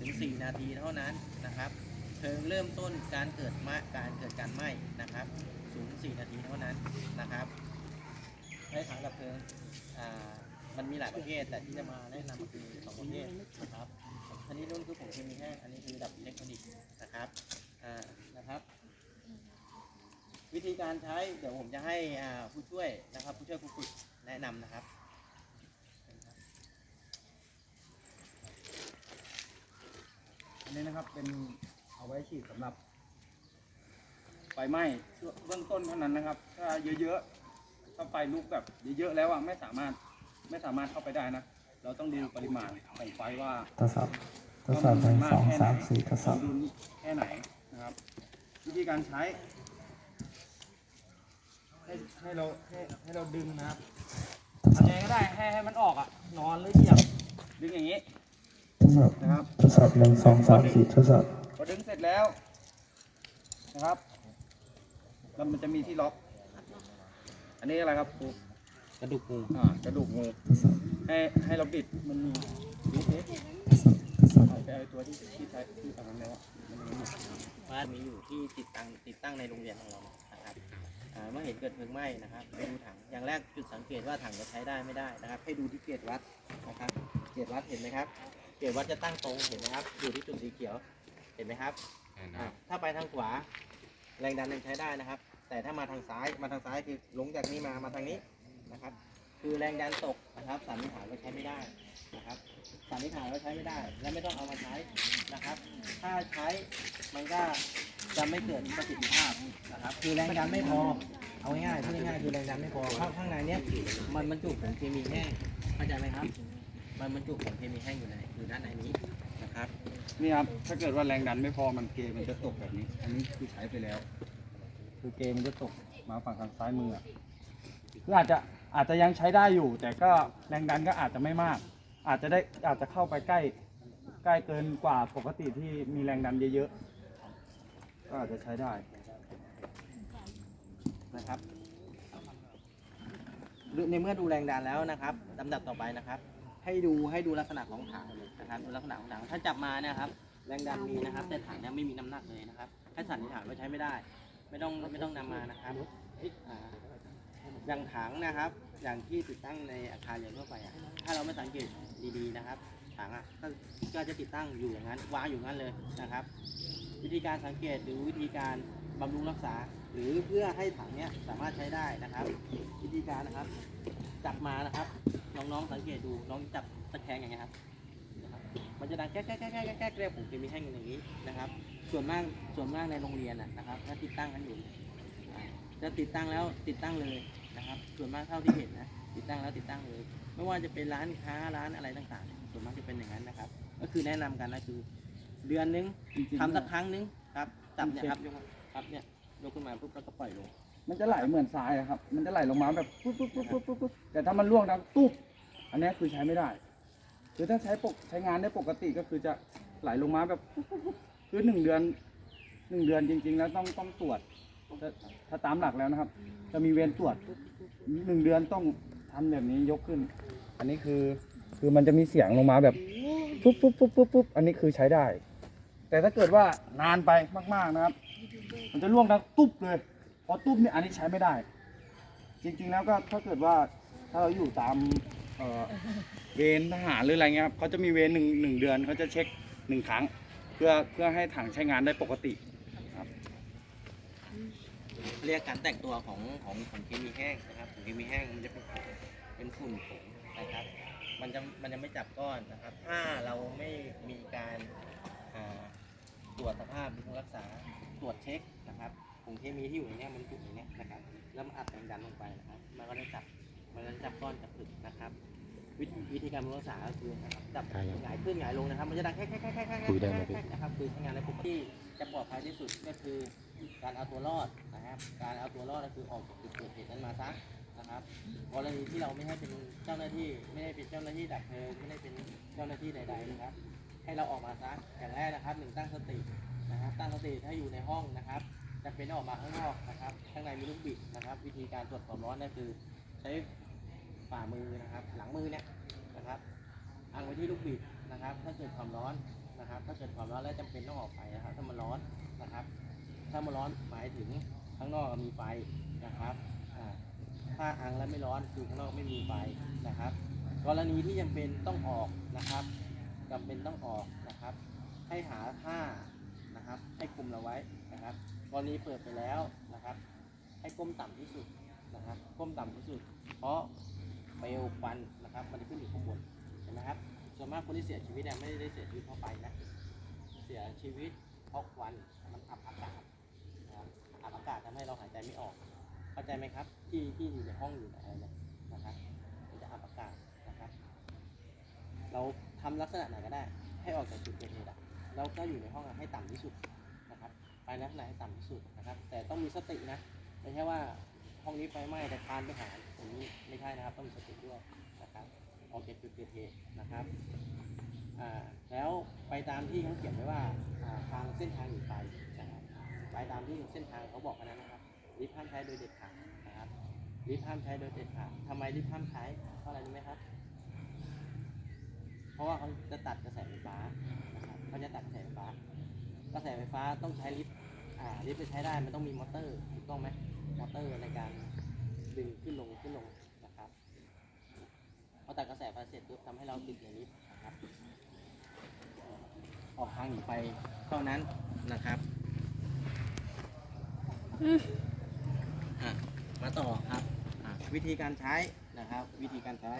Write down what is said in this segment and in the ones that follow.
ถึง 4 นาทีเท่านั้นนะครับเพลิงเริ่มต้นการเกิดมะการเกิดการไหม้นะครับสูง4นาทีเท่านั้นนะครับให้ถังดับเพลิงมันมีหลายประเภทแต่ที่จะมาแนะนำก็คือสองประเภทนะครับอันนี้รุ่นคือผงเคมีแห้งอันนี้คือดับอิเล็กทรอนิกส์นะครับนะครับ วิธีการใช้เดี๋ยวผมจะให้ผู้ช่วยนะครับ ผู้ช่วยผู้ฝึกแนะนำนะครับ อันนี้นะครับเป็นเอาไว้ฉีดสำหรับไฟไหม้เบื้องต้นเท่านั้นนะครับ ถ้าเยอะๆถ้าไฟลุกแบบเยอะๆแล้วอะไม่สามารถไม่สามารถเข้าไปได้นะ เราต้องดูปริมาณของไฟว่าทดสอบทดสอบหนึ่งสองสามสี่ทดสอบดูแค่ไหนนะครับ วิธีการใช้ ให้ให้เราให้ให้เราดึงนะครับทดสอบทำยังไงก็ได้ให้ให้มันออกอะนอนหรือเหยียบดึงอย่างนี้ ทดสอบนะครับทดสอบหนึ่งสองสามสี่ทดสอบพอดึงเสร็จแล้วนะครับแล้วมันจะมีที่ล็อก อันนี้อะไรครับครูกระดูกงูอ่ากระดูกงูทดสอบให้ให้เราบิดมันมีบิดเอ๊ะทดสอบทดสอบเอาไปเอาตัวที่ที่ใช้ที่ทำนั้นแล้วอะมันมีอยู่ว่ามีอยู่ที่ติดตั้งติดตั้งในโรงเรียนของเรานะครับอ่าเมื่อเห็นเกิดเพลิงไหม้นะครับไปดูถังอย่างแรกจุดสังเกตว่าถังจะใช้ได้ไม่ได้นะครับ ให้ดูที่เกจวัดนะครับเกจวัดเห็นไหมครับ เกจวัดจะตั้งตรงเห็นไหมครับ อยู่ที่จุดสีเขียว เห็นไหมครับอ่าถ้าไปทางขวา แรงดันยังใช้ได้นะครับ แต่ถ้ามาทางซ้าย มาทางซ้ายคือลงจากนี้มา มาทางนี้นะครับ คือแรงดันตกนะครับ สันนิษฐานว่าใช้ไม่ได้นะครับ สันนิษฐานว่าใช้ไม่ได้ และไม่ต้องเอามาใช้นะครับ ถ้าใช้มันก็จะไม่เกิดประสิทธิภาพนะครับ คือแรงดันไม่พอ เอาง่ายๆพูดง่ายๆคือแรงดันไม่พอข้างข้างในเนี้ยมันบรรจุของเคมีแห้งเข้าใจไหมครับ มันบรรจุของเคมีแห้งอยู่ในอยู่ด้านในนี้นะครับนี่ครับถ้าเกิดว่าแรงดันไม่พอมันเกมันจะตกแบบนี้ อันนี้คือใช้ไปแล้ว คือเกมันจะตกมาฝั่งทางซ้ายมืออะคืออาจจะอาจจะยังใช้ได้อยู่ แต่ก็แรงดันก็อาจจะไม่มาก อาจจะได้อาจจะเข้าไปใกล้ใกล้เกินกว่าปกติที่มีแรงดันเยอะๆก็อาจจะใช้ได้นะครับในเมื่อดูแรงดันแล้วนะครับลำดับต่อไปนะครับ ให้ดูให้ดูลักษณะของถังนะครับดูลักษณะของถังถ้าจับมาเนะครับ แรงดันมีนะครับ แต่ถังเนี่ยไม่มีน้ำหนักเลยนะครับให้สันนิษฐานว่าใช้ไม่ได้ ไม่ต้องไม่ต้องนำมานะครับอ่าอย่างถังนะครับ อย่างที่ติดตั้งในอาคารอย่างทั่วไปอะถ้าเราไม่สังเกตดีๆนะครับ ถังอะก็ก็จะติดตั้งอยู่อย่างนั้นวางอยู่งั้นเลยนะครับ วิธีการสังเกตหรือวิธีการบำรุงรักษา หรือเพื่อให้ถังเนี้ยสามารถใช้ได้นะครับ วิธีการนะครับ จับมานะครับ น้องๆสังเกตดูน้องจับตะแคงอย่างเงี้ยครับ มันจะดังแก๊กแก๊กแก๊กแก๊กแก๊กแก๊กเรียกผมจะมีแห้งอยู่อย่างนี้นะครับ ส่วนมากส่วนมากในโรงเรียนนะนะครับถ้าติดตั้งกันอยู่จะติดตั้งแล้วติดตั้งเลยนะครับ ส่วนมากเท่าที่เห็นนะติดตั้งแล้วติดตั้งเลย ไม่ว่าจะเป็นร้านค้าร้านอะไรต่างๆ ส่วนมากจะเป็นอย่างนั้นนะครับ ก็คือแนะนำกันนะคือ เดือนนึงจริงๆทำสักครั้งนึงครับจับเนี่ยครับยกครับเนี่ยยกขึ้นมาปุ๊บแล้วก็ปล่อยลง มันจะไหลเหมือนทรายอะครับ มันจะไหลลงมาแบบปุ๊บปุ๊บปุ๊บปุ๊บปุ๊บปุ๊บแต่ถ้ามันล่วงดังตุ๊บอันนี้คือใช้ไม่ได้ คือถ้าใช้ปกใช้งานได้ปกติก็คือจะไหลลงมาแบบปุ๊บปุ๊บปุ๊บคือหนึ่งเดือนหนึ่งเดือนจริง ๆ แล้วต้องต้องตรวจถ้าถ้าตามหลักแล้วนะครับ จะมีเวรตรวจหนึ่งเดือนต้องทำแบบนี้ยกขึ้น อันนี้คือคือมันจะมีเสียงลงมาแบบปุ๊บปุ๊บปุ๊บปุ๊บปุ๊บอันนี้คือใช้ได้ แต่ถ้าเกิดว่านานไปมากๆนะครับ มันจะล่วงดังตุ๊บเลย อตุ๊บเนี่ยอันนี้ใช้ไม่ได้ จริงๆแล้วก็ถ้าเกิดว่าถ้าเราอยู่ตามเอ่อเวรทหารหรืออะไรเงี้ยครับเขาจะมีเวรหนึ่งหนึ่งเดือนเขาจะเช็คหนึ่งครั้ง เพื่อเพื่อให้ถังใช้งานได้ปกติ เรียกการแตกตัวของของของเคมีแห้งนะครับของเคมีแห้งมันจะเป็นเป็นฝุ่นผงนะครับ มันจะมันจะไม่จับก้อนนะครับ ถ้าเราไม่มีการอ่าตรวจสภาพบำรุงรักษาตรวจเช็คนะครับ ผงเคมีที่อยู่ในเนี้ยมันจุในเนี้ยนะครับแล้วมันอัดแรงดันลงไปนะครับมันก็จะจับมันก็จะจับก้อนจับผึกนะครับวิธีวิธีการบำรุงรักษาก็คือนะครับจับหงายขึ้นหงายลงนะครับ มันจะดังแค่แค่แค่แค่แค่แค่แค่นะครับคือใช้งานในปกติจะปลอดภัยที่สุดก็คือ การเอาตัวรอดนะครับ การเอาตัวรอดก็คือออกจากจุดเกิดเหตุนั้นมาซะนะครับกรณีที่เราไม่ให้เป็นเจ้าหน้าที่ ไม่ได้เป็นเจ้าหน้าที่ดับเพลิงไม่ได้เป็นเจ้าหน้าที่ใด ๆ นะครับ ให้เราออกมาซะอย่างแรกนะครับหนึ่งตั้งสตินะครับตั้งสติถ้าอยู่ในห้องนะครับ จะเป็นออกมาข้างนอกนะครับ ข้างในมีลูกบิดนะครับ วิธีการตรวจความร้อนนั่นคือ ใช้ฝ่ามือนะครับ หลังมือเนี่ยนะครับอังไว้ที่ลูกบิดนะครับ ถ้าเกิดความร้อนนะครับ ถ้าเกิดความร้อนแล้วจำเป็นต้องออกไปนะครับ ถ้ามันร้อนนะครับ ถ้ามันร้อนหมายถึงข้างนอกมีไฟนะครับอ่าถ้าอังแล้วไม่ร้อนคือข้างนอกไม่มีไฟนะครับ กรณีที่จำเป็นต้องออกนะครับจำเป็นต้องออกนะครับ ให้หาผ้านะครับ ให้คลุมเราไว้นะครับ กรณีเปิดไปแล้วนะครับ ให้ก้มต่ำที่สุดนะครับ ก้มต่ำที่สุด เพราะเปลวควันนะครับ มันจะขึ้นอยู่ข้างบนเห็นไหมครับ ส่วนมากคนที่เสียชีวิตเนี่ยไม่ได้เสียชีวิตเพราะไฟนะ เสียชีวิตเพราะควันมันอับอากาศนะครับอับอากาศทำให้เราหายใจไม่ออก เข้าใจไหมครับ ที่ที่อยู่ในห้องอยู่ในอะไรเนี่ยนะครับมันจะอับอากาศนะครับ เราทำลักษณะไหนก็ได้ ให้ออกจากจุดเกิดเหตุอะแล้วก็อยู่ในห้องอะให้ต่ำที่สุด ลักษณะให้ต่ำที่สุดนะครับ แต่ต้องมีสตินะไม่ใช่ว่าห้องนี้ไฟไหม้แต่คานไปหาตรงนี้ไม่ใช่นะครับ ต้องมีสติด้วยนะครับออกจากจุดเกิดเหตุนะครับอ่าแล้วไปตามที่เขาเขียนไว้ว่าทางเส้นทางหนีไฟนะครับไปตามที่เส้นทางเขาบอกกันนะครับลิฟต์ห้ามใช้โดยเด็ดขาดนะครับลิฟต์ห้ามใช้โดยเด็ดขาดทำไมลิฟต์ห้ามใช้เพราะอะไรรู้ไหมครับ เพราะว่าเขาจะตัดกระแสไฟฟ้านะครับเขาจะตัดกระแสไฟฟ้ากระแสไฟฟ้าต้องใช้ลิฟต์ อ่าลิฟต์จะใช้ได้มันต้องมีมอเตอร์ถูกต้องไหมมอเตอร์ในการดึงขึ้นลงขึ้นลงนะครับพอตัดกระแสไฟเสร็จปุ๊บทำให้เราติดในลิฟต์นะครับ ออกทางหนีไฟเท่านั้นนะครับอะมาต่อครับอะวิธีการใช้นะครับ วิธีการใช้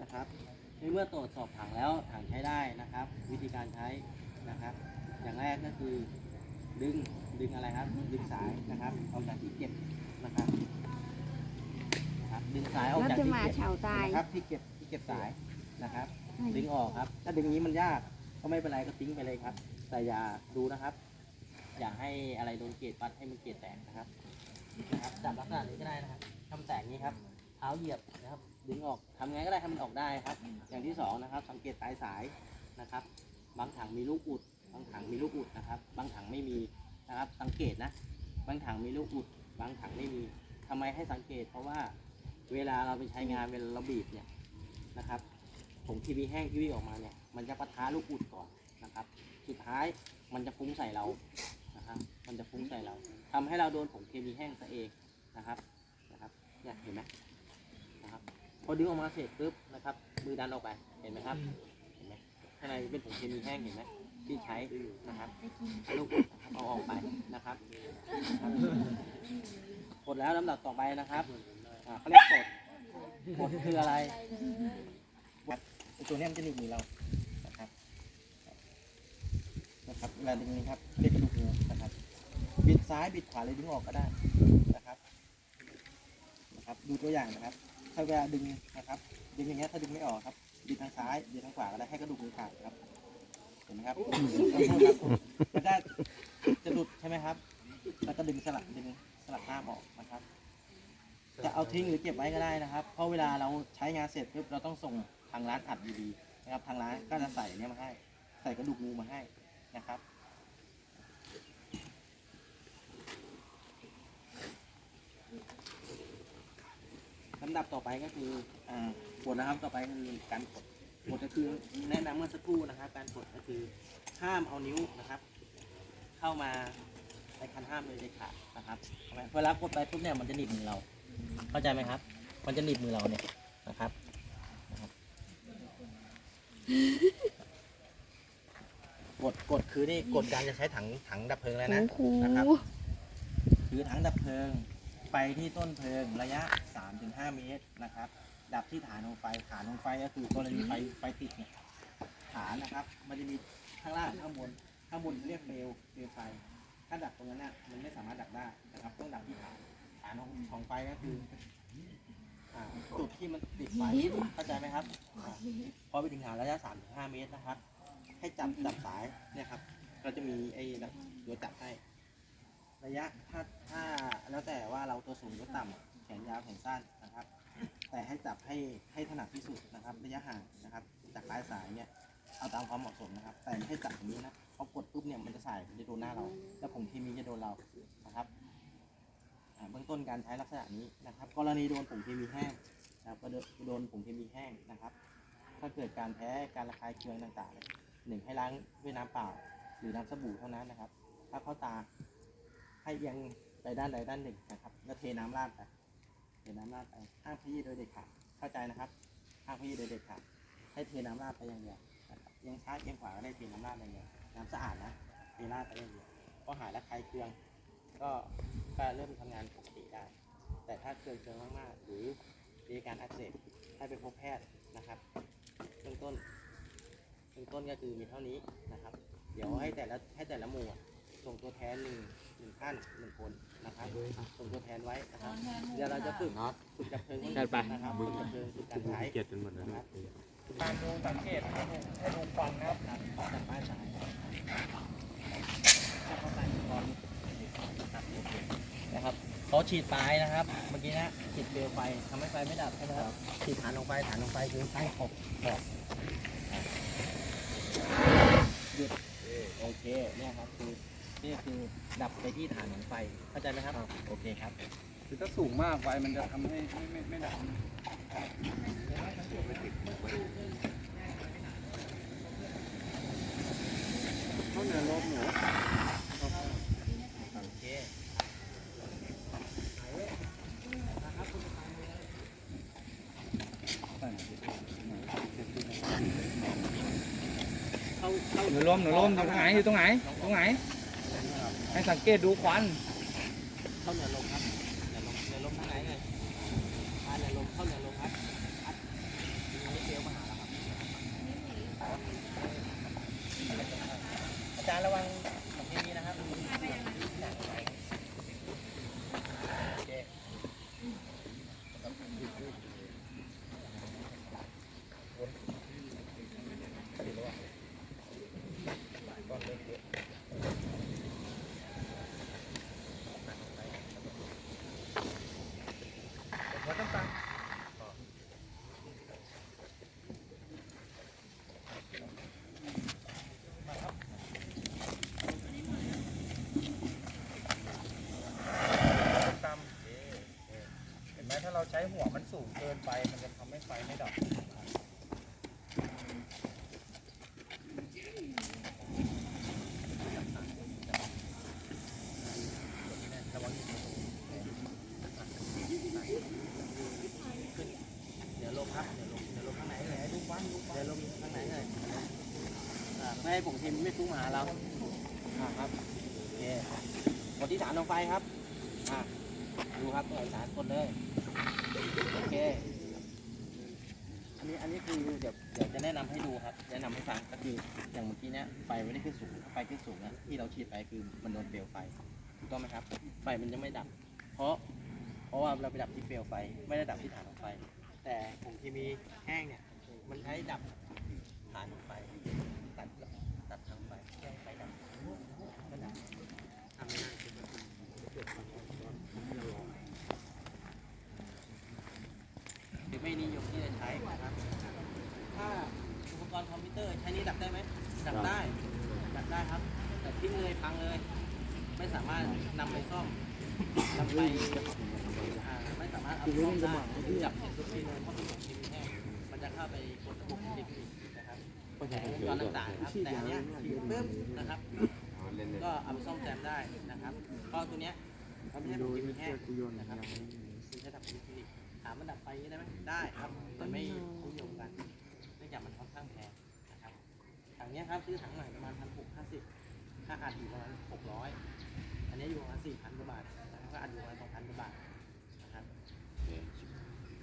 นะครับในเมื่อตรวจสอบถังแล้วถังใช้ได้นะครับ วิธีการใช้นะครับ อย่างแรกก็คือดึง ดึงอะไรครับ ดึงสายนะครับออกจากที่เก็บนะครับนะครับ ดึงสายออกแล้วจากจะที่มาเก็บเฉาตายนะครับที่เก็บที่เก็บสายนะครับ ดึงออกครับ ถ้าดึงอย่างนี้มันยากก็ไม่เป็นไรก็ทิ้งไปเลยครับ แต่อย่าดูนะครับ อย่าให้อะไรโดนเกล็ดปัดให้มันเกล็ดแตกนะครับนะครับจับลักษณะนี้ก็ได้นะครับทำแตกนี้ครับเท้าเหยียบนะครับ ดึงออกทำไงก็ได้ให้มันออกได้ครับ อย่างที่สองนะครับ สังเกตปลายสายนะครับ บางถังมีลูกอุด บางถังมีลูกอุดนะครับ บางถังไม่มี นะครับ สังเกตนะ บางถังมีลูกอุด บางถังไม่มีทำไมให้สังเกต เพราะว่าเวลาเราไปใช้งานเวลาเราบีบเนี่ยนะครับผงทีวีแห้งที่วิ่งออกมาเนี่ยมันจะปะทะลูกอุดก่อนนะครับ สุดท้ายมันจะฟุ้งใส่เรานะครับมันจะฟุ้งใส่เราทำให้เราโดนผงเคมีแห้งซะเองนะครับนะครับเนี่ยเห็นไหมนะครับพอดึงออกมาเสร็จปุ๊บนะครับมือดันออกไปเห็นไหมครับเห็นไหมข้างในเป็นผงเคมีแห้งเห็นไหม ที่ใช้นะครับเอาลูกอุดเอาออกไปนะครับนะครับกดแล้วลำดับต่อไปนะครับอ่าเขาเรียกกดกดคืออะไรไอ้ตัวเนี้ยมันจะหนีบมือเรานะครับนะครับเวลาดึงนี้ครับเรียกกระดูกงูนะครับ บิดซ้ายบิดขวาเลยดึงออกก็ได้นะครับนะครับ ดูตัวอย่างนะครับ ถ้าเวลาดึงนะครับ ดึงอย่างเงี้ยถ้าดึงไม่ออกครับบิดทางซ้ายบิดทางขวาก็ได้ให้กระดูกมือขาดครับ เห็นไหมครับขอโทษครับมันได้จะหลุดใช่ไหมครับ แล้วก็ดึงสลักดึงสลักหน้าออกนะครับ จะเอาทิ้งหรือเก็บไว้ก็ได้นะครับ เพราะเวลาเราใช้งานเสร็จปุ๊บเราต้องส่งทางร้านอัดดีๆนะครับ ทางร้านก็จะใส่เนี้ยมาให้ ใส่กระดูกงูมาให้นะครับลำดับต่อไปก็คืออ่ากดนะครับต่อไปคือการกด กดก็คือแนะนำเมื่อสักครู่นะครับ การกดก็คือห้ามเอานิ้วนะครับ เข้ามาในคันห้ามเลยเด็ดขาดนะครับเอาไว้เวลากดไปปุ๊บเนี่ยมันจะหนีบมือเรา เข้าใจไหมครับ มันจะหนีบมือเราเนี่ยนะครับนะครับ กดกดคือนี่กดการจะใช้ถังถังดับเพลิงแล้วนะโอ้โหนะครับคือถังดับเพลิง ไปที่ต้นเพลิงระยะ 3-5 เมตรนะครับ ดับที่ฐานของไฟฐานของไฟก็คือกรณีไฟไฟติดเนี่ยฐานนะครับ มันจะมีข้างล่างข้างบนข้างบนเรียกเปลวเปลวไฟ ถ้าดับตรงนั้นน่ะมันไม่สามารถดับได้นะครับ ต้องดับที่ฐานฐานของของไฟก็คืออ่าจุดที่มันติดไฟเข้าใจไหมครับอ่าพอไปถึงฐานระยะ3-5เมตรนะครับ ให้จับจับสายเนี่ยครับ เราจะมีไอ้ตัวจับให้ ระยะถ้าถ้าแล้วแต่ว่าเราตัวสูงตัวต่ำแขนยาวแขนสั้นนะครับ แต่ให้จับให้ให้ถนัดที่สุดนะครับ ระยะห่างนะครับ จากปลายสายเนี่ยเอาตามความเหมาะสมนะครับ แต่ไม่ให้จับอย่างนี้นะพอกดปุ๊บเนี่ยมันจะสายมันจะโดนหน้าเรา แล้วผงเคมีจะโดนเรานะครับเบื้องต้นการใช้ลักษณะนี้นะครับ กรณีโดนผงเคมีแห้งนะครับก็โดนผงเคมีแห้งนะครับ ถ้าเกิดการแพ้การระคายเคืองต่างๆหนึ่งให้ล้างด้วยน้ำเปล่า หรือน้ำสบู่เท่านั้นนะครับ ถ้าเข้าตาให้เอียงไปด้านใดด้านหนึ่งนะครับ แล้วเทน้ำราดไป ทน้ำราดไปห้ามขยี้โดยเด็ดขาดเข้าใจนะครับห้ามขยี้โดยเด็ดขาดให้เทน้ำราดไปอย่างเดียวนะครับเอียงซ้ายเอียงขวาก็ได้เทน้ำราดอย่างเดียวน้ำสะอาดนะเทราดไปอย่างเดียวพอหายแล้วคายเคือง ก็ก็เริ่มทำงานปกติได้ แต่ถ้าเกินเกินมากๆ หรือมีการอักเสบให้ไปพบแพทย์นะครับเบื้องต้นเบื้องต้นก็คือมีเท่านี้นะครับ เดี๋ยวให้แต่ละให้แต่ละหมู่ ส่งตัวแทนหนึ่งหนึ่งท่านหนึ่งคนนะครับส่งตัวแทนไว้นะครับเดี๋ยวเราจะฝึกฝึกดับเพลิงนะครับฝึกดับเพลิงฝึกการใช้เกียดกันหมดแล้วนะครับการดูสังเกตให้ดูให้ดูควันนะครับครับจากป้ายสายนะครับเขาฉีดปลายนะครับ เมื่อกี้นะฉีดเปลวไฟทำให้ไฟไม่ดับใช่ไหมครับฉีดฐานลงไฟฐานลงไฟคือใต้ขอบขอบหยุดโอเคเนี่ยครับคือ นี่คือดับไปที่ฐานของไฟเข้าใจไหมครับโอเคครับคือถ้าสูงมากไฟมันจะทำให้ไม่ไม่ไม่ดับเข้าเนื้อลมหนูโอเคเข้าเข้าหนูลมหนูลมตรงไหนอยู่ตรงไหนตรงไหน ให้สังเกตดูควัน เข้าเนื้อลงครับเนื้อลมเนื้อลมทางไหนเลยพาเนื้อลมเข้าเนื้อลมครับพัดทีนี้เปลวมาหาเราครับอาจารย์ระวังของที่นี้นะครับโอเค เห็นไหมถ้าเรา ใช้หัวมันสูงเกินไป มันจะทำให้ไฟไม่ดับเดี๋ยวลมครับ เดี๋ยวลมเดี๋ยวลมข้างไหนเลยดูฟังดูฟังเดี๋ยวลมข้างไหนเลยอ่าไม่ให้ผงทิมไม่ฟุ้งมาหาเราอ่าครับโอเคกดที่ฐานลงไฟครับอ่าดูครับตัวฐานกดเลย โอเค อันนี้อันนี้คือเดี๋ยวเดี๋ยวจะแนะนำให้ดูครับ แนะนำให้ฟังก็คืออย่างเมื่อกี้เนี้ยไฟไม่ได้ขึ้นสูงถ้าไฟขึ้นสูงนะที่เราฉีดไปคือมันโดนเปลวไฟถูกต้องไหมครับ ไฟมันจะไม่ดับ เพราะ เพราะว่าเราไปดับที่เปลวไฟไม่ได้ดับที่ฐานของไฟ แต่ผงที่มีแห้งเนี่ยมันใช้ดับฐานของไฟตัดตัดทางไฟแค่ไฟดับก็ดับทำไม่ได้คือเกิดความร้อนให้เราลอง หรือไม่นิยมที่จะใช้นะครับ ถ้าอุปกรณ์คอมพิวเตอร์ใช้นี้ดับได้ไหมดับได้ ดับได้ครับ แต่ทิ้งเลยพังเลย ไม่สามารถนำไปซ่อมนำไปอ่าไม่สามารถเอาไปซ่อมได้จับเห็นทุกทีเลยเพราะเป็นของทีวีแห้งมันจะเข้าไปกดระบบอิเล็กทริกนะครับวงจรต่างๆครับ แต่อันเนี้ยฉีดปึ๊บนะครับ ก็เอาไปซ่อมแซมได้นะครับเพราะตัวเนี้ยมันไม่ใช่ของทีวีแห้งนะครับคือใช้ดับอิเล็กทริก ถามมันดับไฟได้ไหมได้ครับแต่ไม่นิยมกันเนื่องจากมันค่อนข้างแพงนะครับถังเนี้ยครับซื้อถังใหม่ประมาณพันหกห้าสิบค่าอัดอยู่ประมาณหกร้อยอันนี้อยู่ประมาณสี่พันกว่าบาทนะครับก็อัดอยู่ประมาณสองพันกว่าบาทนะครับ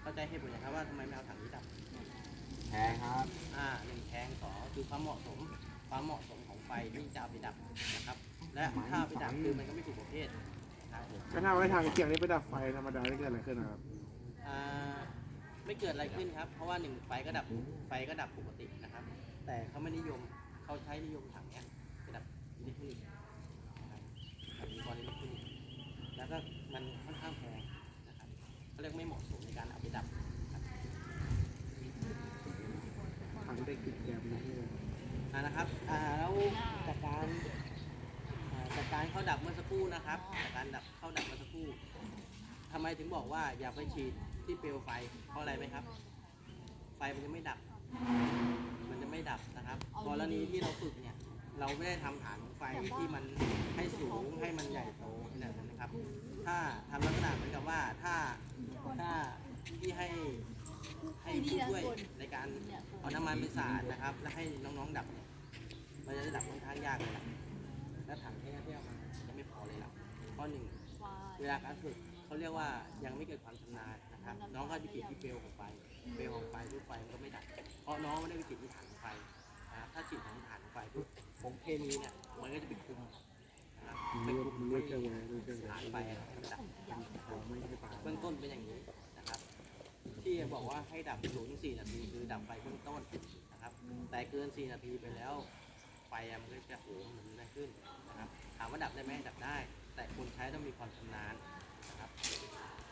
เข้าใจเหตุผลนะครับว่าทำไมไม่เอาถังนี้ดับแพงครับอ่าหนึ่งแทงสองคือความเหมาะสมความเหมาะสมของไฟที่จะเอาไปดับนะครับ และถ้าเอาไปดับคือมันก็ไม่ถูกประเภทนะครับ ก็ถ้าไว้ทางเคียงนี้ไปดับไฟธรรมดาได้เกิดอะไรขึ้นนะครับ อ่า ไม่เกิดอะไรขึ้นครับ เพราะว่าหนึ่งไฟก็ดับไฟก็ดับปกตินะครับ แต่เขาไม่นิยมเขาใช้นิยมถังเนี้ยไปดับอิเล็กทรอนิกส์นะครับดับอุปกรณ์อิเล็กทรอนิกส์แล้วก็มันค่อนข้างแพงนะครับเขาเรียกไม่เหมาะสมในการเอาไปดับถังได้กินแกมนะอ่านะครับอ่าแล้วจากการอ่าจากการเข้าดับเมื่อสักครู่นะครับจากการดับเข้าดับเมื่อสักครู่ ทำไมถึงบอกว่าอย่าไปฉีดที่เปลวไฟ เพราะอะไรไหมครับ ไฟมันจะไม่ดับ มันจะไม่ไม่ดับนะครับ กรณีที่เราฝึกเนี่ย เราไม่ได้ทำฐานของไฟที่มันให้สูงให้มันใหญ่โตขนาดนั้นนะครับ ถ้าทำลักษณะเหมือนกับว่าถ้าถ้าที่ให้ให้ผู้ช่วยในการเอาน้ำมันไปสาดนะครับ แล้วให้น้องๆดับเนี่ยมันจะดับค่อนข้างยากเลยล่ะและถังแค่เที่ยวมาจะไม่พอเลยล่ะข้อหนึ่งเวลาการฝึก เขาเรียกว่ายังไม่เกิดความชำนาญนะครับ น้องก็ไปติดที่เปลวของไฟเปลวของไฟทุกไฟมันก็ไม่ดับเพราะน้องไม่ได้ไปติดที่ฐานของไฟนะครับถ้าติดที่ฐานของไฟปุ๊บผงเคมีเนี่ยมันก็จะไปคุมนะครับไปคุมเลือกเครื่องไว้เลือกเครื่องไว้ฐานไฟให้มันดับผมไม่ให้ปลาเบื้องต้นเป็นอย่างนี้นะครับ ที่บอกว่าให้ดับ0ูนย์สี่นาทีคือดับไฟเบื้องต้นนะครับ แต่เกิน4นาทีไปแล้วไฟอะมันก็จะโหมหมุนได้ขึ้นนะครับ ถามว่าดับได้ไหมดับได้ แต่คนใช้ต้องมีความชำนาญ